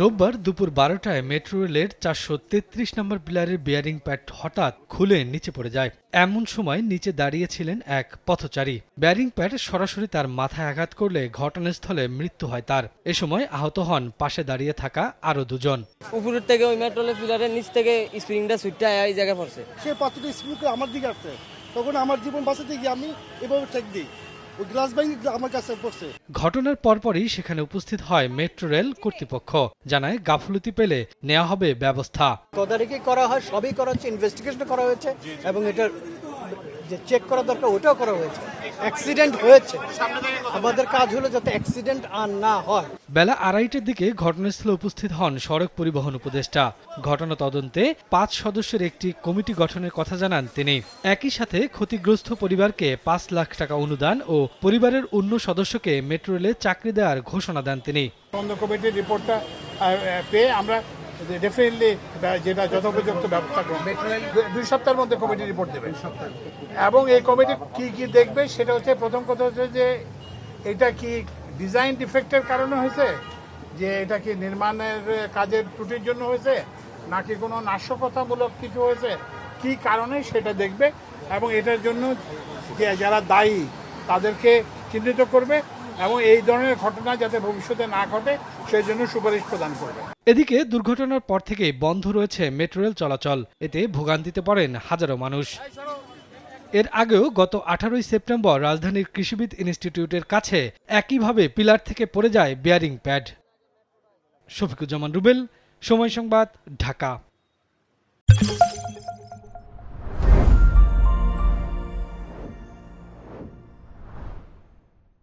রোববার দুপুর বারোটায় মেট্রো রেলের চারশো তেত্রিশ নম্বর পিলারের বিয়ারিং প্যাড হঠাৎ খুলে নিচে পড়ে যায়। এমন সময় নিচে দাঁড়িয়েছিলেন এক পথচারী। ব্যারিং প্যাড সরাসরি তার মাথায় আঘাত করলে ঘটনাস্থলে মৃত্যু হয় তার। এ সময় আহত হন পাশে দাঁড়িয়ে থাকা আরও দুজন। উপরের থেকে ওই মেট্রোলের পিলারের নিচ থেকে স্প্রিংটা সুইটটা এই জায়গায় পড়ছে। সে পাত্রটা করে আমার দিকে আসছে। তখন আমার জীবন বাঁচাতে গিয়ে আমি এভাবে টেক দিই। গ্লাস আমার কাছে পড়ছে ঘটনার পরপরই সেখানে উপস্থিত হয় মেট্রো রেল কর্তৃপক্ষ জানায় গাফলতি পেলে নেওয়া হবে ব্যবস্থা। তদারকি করা হয় সবই করা হচ্ছে ইনভেস্টিগেশন করা হয়েছে এবং এটার যে চেক করা দরকার ওটাও করা হয়েছে। অ্যাক্সিডেন্ট হয়েছে। আমাদের কাজ হলো যাতে অ্যাক্সিডেন্ট আর না হয়। বেলা আড়াইটার দিকে ঘটনাস্থলে উপস্থিত হন সড়ক পরিবহন উপদেষ্টা। ঘটনা তদন্তে পাঁচ সদস্যের একটি কমিটি গঠনের কথা জানান তিনি। একই সাথে ক্ষতিগ্রস্ত পরিবারকে পাঁচ লাখ টাকা অনুদান ও পরিবারের অন্য সদস্যকে মেট্রো রেলে চাকরি দেওয়ার ঘোষণা দেন তিনি। তদন্ত কমিটির রিপোর্টটা পেয়ে আমরা ডেফিনেটলি যেটা যথোপযুক্ত ব্যবস্থা করব দুই সপ্তাহের মধ্যে কমিটি রিপোর্ট দেবে। এবং এই কমিটি কি কি দেখবে সেটা হচ্ছে প্রথম কথা হচ্ছে যে এটা কি ডিজাইন ডিফেক্টের কারণে হয়েছে? যে এটা কি নির্মাণের কাজের ত্রুটির জন্য হয়েছে? নাকি কোনো নাশকতামূলক কিছু হয়েছে? কি কারণে সেটা দেখবে? এবং এটার জন্য যারা দায়ী তাদেরকে চিহ্নিত করবে। এবং এই ধরনের ঘটনা যাতে ভবিষ্যতে না ঘটে, সেই জন্য সুপারিশ প্রদান করবে। এদিকে দুর্ঘটনার পর থেকেই বন্ধ রয়েছে মেট্রো রেল চলাচল। এতে ভোগান্তিতে পড়েন হাজারো মানুষ। এর আগেও গত আঠারোই সেপ্টেম্বর রাজধানীর কৃষিবিদ ইনস্টিটিউটের কাছে একইভাবে পিলার থেকে পড়ে যায় বিয়ারিং প্যাড। শফিকুজ্জামান রুবেল, সময় সংবাদ, ঢাকা।